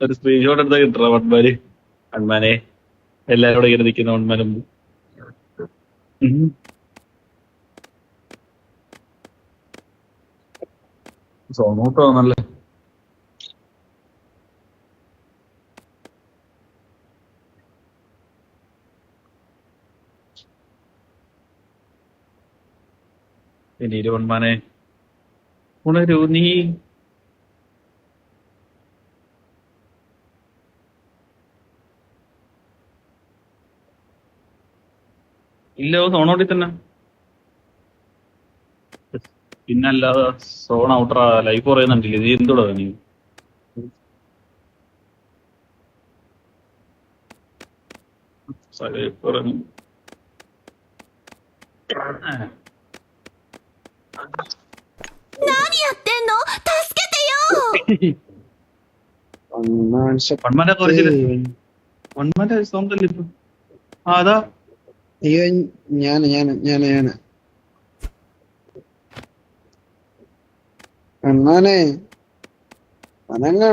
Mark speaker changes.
Speaker 1: ഒരു സ്ക്രീൻഷോട്ട് എടുത്താൽ കിട്ടാ വൺമാര് വൺമാനെ എല്ലാരും കൂടെ ഇങ്ങനെ നിൽക്കുന്ന വൺമാനും. സോമൂട്ടോ നല്ല പിന്നീട് വൺമാനെ ഉണരൂ നീ. ഇല്ല സോണോട്ടി തന്നെ. പിന്നല്ലാതെ സോൺ ഔട്ടർ ലൈഫ് പറയുന്നുണ്ടല്ലേ. ഇത് എന്തുടാ നീ? ലൈഫ് പറയുന്നു. വൺമാന്റെ കുറച്ചില്ല വൺമാന്റെ സോങ് അല്ലേ ഇപ്പൊ. അതാ.
Speaker 2: അയ്യോ ഞാൻ ഞാൻ ഞാൻ ഞാൻ അണ്ണാനെ അനങ്ങ